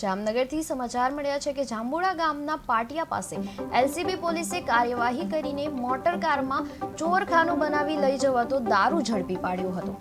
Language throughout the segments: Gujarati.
જામનગરથી સમાચાર મળ્યા છે કે જાંબુડા ગામના પાટિયા પાસે એલસીબી પોલીસે કાર્યવાહી કરીને મોટર કારમાં ચોરખાનું બનાવી લઈ જવાતો દારૂ ઝડપી પાડ્યો હતો.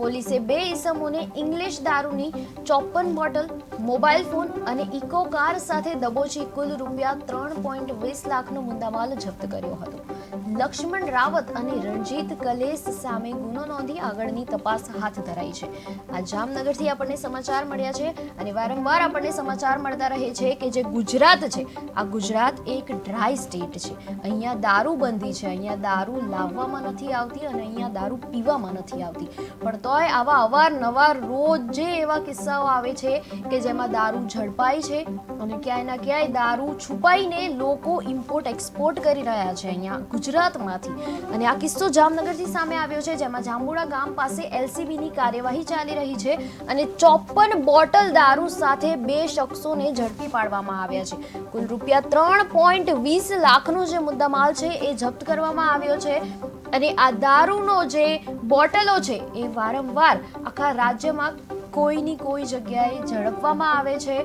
પોલીસે બે ઈસમોને ઇંગ્લિશ દારૂની ચોપન બોટલ, મોબાઈલ ફોન અને ઇકો કાર સાથે દબોચી કુલ રૂપિયા ત્રણ પોઈન્ટ વીસ લાખનો મુદ્દામાલ જપ્ત કર્યો હતો. લક્ષ્મણ રાવત અને રણજીત કલેસ સામે ગુનો નોંધી આગળની તપાસ હાથ ધરાઈ છે. આ જામનગરથી આપણને સમાચાર મળ્યા છે અને વારંવાર આપણને સમાચાર મળતા રહે છે કે જે ગુજરાત છે, આ ગુજરાત એક ડ્રાય સ્ટેટ છે. અહીંયા દારૂ બંધી છે, અહીંયા દારૂ લાવવામાં નથી આવતી અને અહીંયા દારૂ પીવામાં નથી આવતી. પણ તોય આવા અવારનવાર રોજ જે એવા કિસ્સાઓ આવે છે કે જેમાં દારૂ ઝડપાય છે અને ક્યાંય ના ક્યાંય દારૂ છુપાઈને લોકો ઇમ્પોર્ટ એક્સપોર્ટ કરી રહ્યા છે અહીંયા ગુજરાતમાંથી. અને આ કિસ્સો જામનગરથી સામે આવ્યો છે, જેમાં જાંબુડા ગામ પાસે એલસીબીની કાર્યવાહી ચાલી રહી છે અને ચોપન બોટલ દારૂ સાથે બે શખ્સોને ઝડપી પાડવામાં આવ્યા છે. કુલ રૂપિયા ત્રણ પોઈન્ટ વીસ લાખનો જે મુદ્દામાલ છે એ જપ્ત કરવામાં આવ્યો છે અને આ દારૂનો જે બોટલો છે એ વારંવાર આખા રાજ્યમાં કોઈની કોઈ જગ્યાએ ઝડપવામાં આવે છે.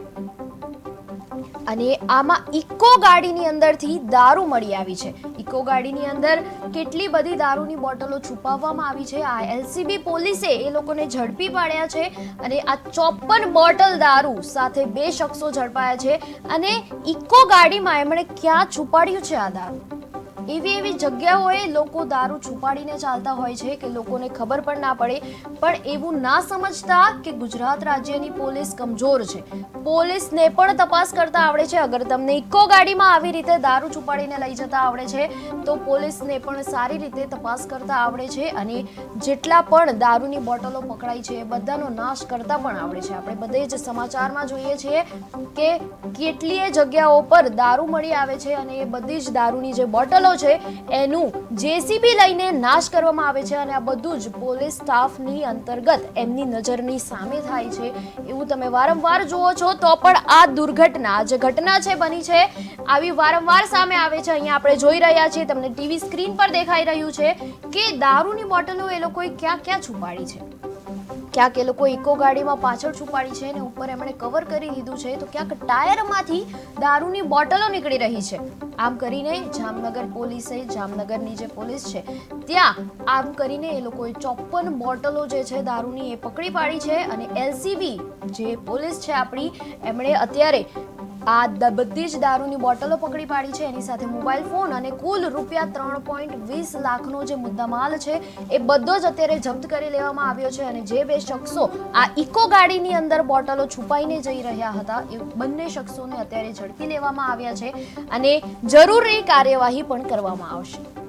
અને આમાં ઇકો ગાડીની અંદરથી દારૂ મળી આવી છે. ઇકો ગાડીની અંદર કેટલી બધી દારૂની બોટલો છુપાવવામાં આવી છે. આ એલસીબી પોલીસે એ લોકોને ઝડપી પાડ્યા છે અને આ ચોપન બોટલ દારૂ સાથે બે શખ્સો ઝડપાયા છે. અને ઇકો ગાડીમાં એમણે ક્યાં છુપાડ્યું છે આ દારૂ? એવી એવી જગ્યાઓએ લોકો દારૂ છુપાડીને ચાલતા હોય છે કે લોકોને ખબર પણ ના પડે. પણ એવું ના સમજતા કે ગુજરાત રાજ્યની પોલીસ કમજોર છે. પોલીસને પણ તપાસ કરતા આવડે છે. અગર તમને ઇકો ગાડીમાં આવી રીતે દારૂ છુપાડીને લઈ જતા આવડે છે, તો પોલીસને પણ સારી રીતે તપાસ કરતા આવડે છે અને જેટલા પણ દારૂની બોટલો પકડાઈ છે એ બધાનો નાશ કરતા પણ આવડે છે. આપણે બધે જ સમાચારમાં જોઈએ છીએ કે કેટલીય જગ્યાઓ પર દારૂ મળી આવે છે અને એ બધી જ દારૂની જે બોટલો છે, એનું જેસીબી લઈને નાશ કરવામાં આવે છે અને આ બધું જ પોલીસ સ્ટાફની અંતર્ગત એમની નજરની સામે થાય છે. એવું તમે વારંવાર જુઓ છો તો પણ આ દુર્ઘટના જે ઘટના છે બની છે, આવી વારંવાર સામે આવે છે. અહીંયા આપણે જોઈ રહ્યા છીએ, તમને ટીવી સ્ક્રીન પર દેખાઈ રહ્યું છે કે દારૂની બોટલો એ લોકોએ ક્યાં ક્યાં છુપાડી છે. ક્યાંક એ લોકો ઇકો ગાડીમાં પાછળ છુપાડી છે અને ઉપર એમણે કવર કરી દીધું છે, તો ક્યાંક ટાયરમાંથી દારૂની બોટલો નીકળી રહી છે. આમ કરીને જામનગર પોલીસે, જામનગરની જે પોલીસ છે, ત્યાં આમ કરીને એ લોકોએ ચોપન બોટલો જે છે દારૂની એ પકડી પાડી છે અને એલસીબી જે પોલીસ છે આપણી, એમણે અત્યારે આ બધી જ દારૂની બોટલો પકડી પાડી છે. એની સાથે મોબાઈલ ફોન અને કુલ રૂપિયા ત્રણ પોઈન્ટ વીસ લાખનો જે મુદ્દામાલ છે, એ બધો જ અત્યારે જપ્ત કરી લેવામાં આવ્યો છે અને જે બે શખ્સો આ ઇકો ગાડીની અંદર બોટલો છુપાઈને જઈ રહ્યા હતા, એ બંને શખ્સોને અત્યારે ઝડપી લેવામાં આવ્યા છે અને જરૂરી કાર્યવાહી પણ કરવામાં આવશે.